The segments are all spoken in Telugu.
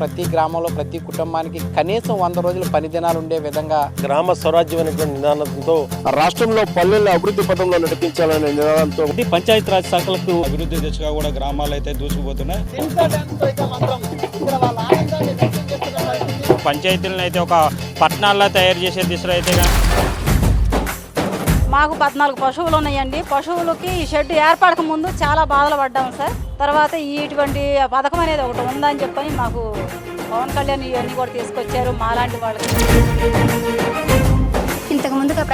ప్రతి గ్రామంలో ప్రతి కుటుంబానికి కనీసం వంద రోజులు పని దినాలు ఉండే విధంగా గ్రామ స్వరాజ్యం అనేటువంటి నినాదంతో రాష్ట్రంలో పల్లెల్ని అభివృద్ధి పథంలో నడిపించాలనే నినాదంతో ఇది పంచాయతీ రాజ్ శాఖలకు అభివృద్ధి దిశగా కూడా గ్రామాలు అయితే దూసుకుపోతున్నాయి. పంచాయతీలను అయితే ఒక పట్టణాల్లో తయారు చేసే దిశలో అయితే మాకు పద్నాలుగు పశువులు ఉన్నాయండి. పశువులకి ఈ షెడ్ ఏర్పడక ముందు చాలా బాధలు పడ్డాము సార్. తర్వాత ఇటువంటి పథకం అనేది ఒకటి ఉందని చెప్పని మాకు పవన్ కళ్యాణ్ ఇవన్నీ కూడా తీసుకొచ్చారు. మాలాంటి వాళ్ళకి.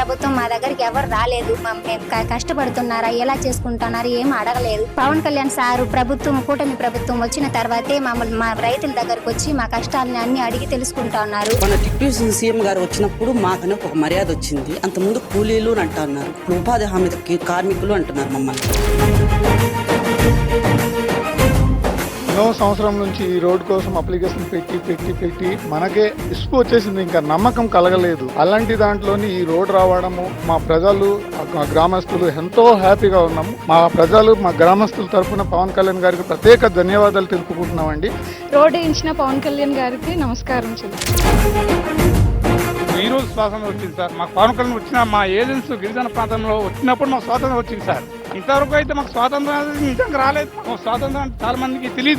ప్రభుత్వం మా దగ్గరికి ఎవరు రాలేదు. మేము కష్టపడుతున్నారా? ఎలా చేసుకుంటున్నారు? ఏం అడగలేదు. పవన్ కళ్యాణ్ సారు ప్రభుత్వం కూటమి ప్రభుత్వం వచ్చిన తర్వాతే మమ్మల్ని మా రైతుల దగ్గరకు వచ్చి మా కష్టాలని అన్ని అడిగి తెలుసుకుంటా ఉన్నారు. మన డిప్యూటీ సీఎం గారు వచ్చినప్పుడు మాకనే ఒక మర్యాద వచ్చింది. అంతకుముందు కూలీలు అని అంటున్నారు ఉపాధి హామీ కార్మికులు అంటున్నారు మమ్మల్ని. సంవత్సరం నుంచి ఈ రోడ్ కోసం అప్లికేషన్ పెట్టి పెట్టి పెట్టి మనకే ఇసుపు వచ్చేసింది. ఇంకా నమ్మకం కలగలేదు. అలాంటి దాంట్లోని ఈ రోడ్ రావడము మా ప్రజలు మా గ్రామస్తులు ఎంతో హ్యాపీగా ఉన్నాము. మా ప్రజలు మా గ్రామస్తుల తరఫున పవన్ కళ్యాణ్ గారికి ప్రత్యేక ధన్యవాదాలు తెలుపుకుంటున్నామండి. రోడ్డు ఇచ్చిన పవన్ కళ్యాణ్ గారికి నమస్కారం చెల్లి. ఈ రోజు స్వాతంత్రం వచ్చింది సార్. మాకు పవన్ కళ్యాణ్ వచ్చిన మా ఏజెన్సీ గిరిజన ప్రాంతంలో వచ్చినప్పుడు మాకు స్వాతంత్రం వచ్చింది సార్. ఇంతవరకు అయితే మాకు స్వాతంత్రం నిజంగా రాలేదు. మాకు స్వాతంత్రం అంటే చాలా మందికి తెలియదు